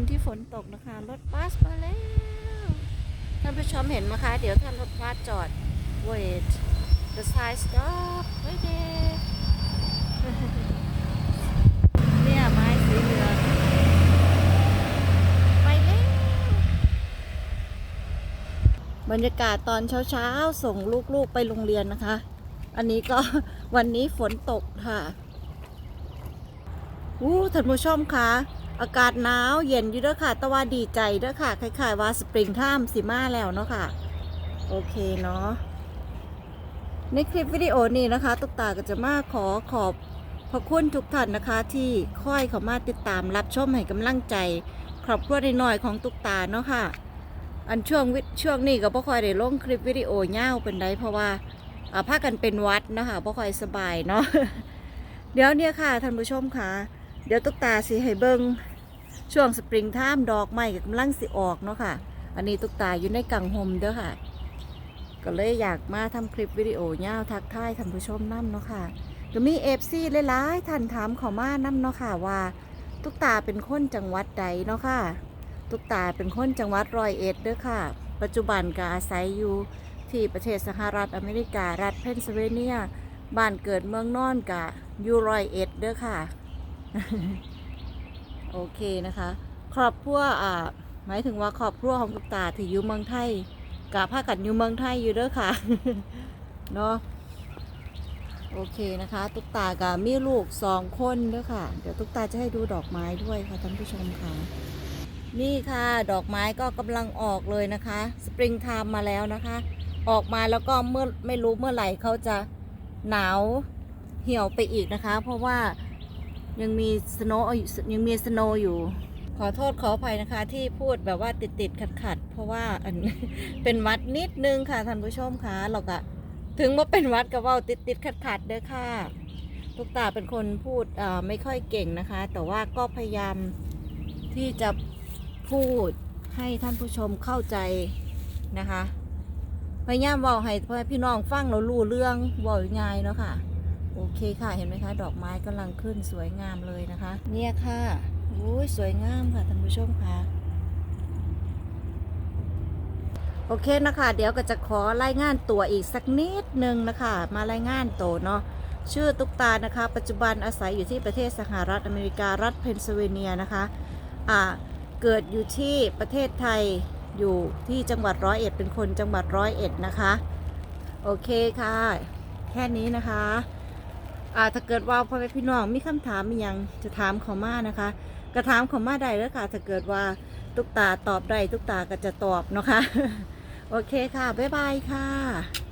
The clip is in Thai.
วันที่ฝนตกนะคะ รถบัสมาแล้ว ท่านผู้ชมเห็นไหมคะ เดี๋ยวถ้ารถบัสจอด wait the side stop right there เนี่ยไม้สีเหลืองไปแล้วบรรยากาศตอนเช้าๆ ส่งลูกๆไปโรงเรียนนะคะ อันนี้ก็วันนี้ฝนตกค่ะอู้ท่านผู้ชมคะ อากาศหนาวเย็นอยู่ด้อค่ะ แต่ว่าดีใจด้อค่ะคล้ายๆว่าสปริงท่ามสิมาแล้วเนาะค่ะ โอเคเนาะ ในคลิปวิดีโอนี้นะคะตุกตาก็จะมาขอขอบพระคุณทุกท่านนะคะที่ค่อยเข้ามาติดตามรับชมให้กำลังใจ ครอบครัวน้อยๆของตุกตาเนาะค่ะ อันช่วงวิช่วงนี้ก็บ่ค่อยได้ลงคลิปวิดีโอยาเป็นไดเพราะว่าอ่าพากันเป็นวัดเนาะคะบ่ค่อยสบายเนาะ เดี๋ยวเนี่ยค่ะท่านผู้ชมค่ะ เดี๋ยวตุกตาสิให้เบิ่งช่วงสปริงไทม์ดอกไม้กำลังสิออกเนาะค่ะ อันนี้ตุกตาอยู่ในกังหมเด้อค่ะ ก็เลยอยากมาทำคลิปวิดีโอยาวทักทายท่านผู้ชมนั่นเนาะค่ะก็มีเอฟซีหลายๆท่านถามเขามานั่เนาะค่ะว่าตุกตาเป็นคนจังหวัดใดเนาะค่ะ ตุกตาเป็นคนจังหวัดรอยเอ็ดเด้อค่ะ ปัจจุบันก็อาศัยอยู่ที่ประเทศสหรัฐอเมริกา รัฐเพนซิลเวเนีย บ้านเกิดเมืองนอนกะอยู่รอยเอ็ดเด้อค่ะ โอเคนะคะ ครอบครัวอ่าหมายถึงว่าครอบครัวของตุกตาที่อยู่เมืองไทยกะพากันอยู่เมืองไทยอยู่เด้อค่ะเนาะโอเคนะคะ ตุกตากะมีลูกสองคนเด้อค่ะ เดี๋ยวตุกตาจะให้ดูดอกไม้ด้วยค่ะท่านผู้ชมค่ะ นี่ค่ะดอกไม้ก็กำลังออกเลยนะคะ สปริงไทม์มาแล้วนะคะ ออกมาแล้วก็เมื่อไม่รู้เมื่อไหร่เขาจะหนาวเหี่ยวไปอีกนะคะ เพราะว่า ยังมีสโนยังมีสโนอยู่ ขอโทษขออภัยนะคะ ที่พูดแบบว่าติดติดขัดขัดๆเพราะว่าอันเป็นวัดนิดนึงค่ะท่านผู้ชมคะเราก็ถึงว่าเป็นวัดก็ว่าติดติดขัดขัดๆเด้อค่ะทุกตาเป็นคนพูดไม่ค่อยเก่งนะคะ แต่ว่าก็พยายามที่จะพูดให้ท่านผู้ชมเข้าใจนะคะพยายามเว่าให้พี่น้องฟังเรารู้เรื่องเว่าง่ายเนาะค่ะ โอเคค่ะเห็นไหมคะ ดอกไม้กำลังขึ้นสวยงามเลยนะคะ เนี่ยค่ะโอ้ยสวยงามค่ะท่านผู้ชมค่ะโอเคนะคะ เดี๋ยวก็จะขอรายงานตัวอีกสักนิดนึงนะคะ มารายงานตัวเนาะชื่อตุ๊กตานะคะ ปัจจุบันอาศัยอยู่ที่ประเทศสหรัฐอเมริการัฐเพนซิลเวเนียนะคะอ่าเกิดอยู่ที่ประเทศไทยอยู่ที่จังหวัดร้อยเอ็ดเป็นคนจังหวัดร้อยเอ็ดนะคะ โอเคค่ะ แค่นี้นะคะ อ่าถ้าเกิดว่าพ่อแม่พี่น้องมีคำถามมียังจะถามเขามานะคะกระถามเขามาได้แล้วค่ะ ถ้าเกิดว่าตุกตาตอบได้ตุกตาก็จะตอบเนาะคะโอเคค่ะ บ๊ายบายค่ะ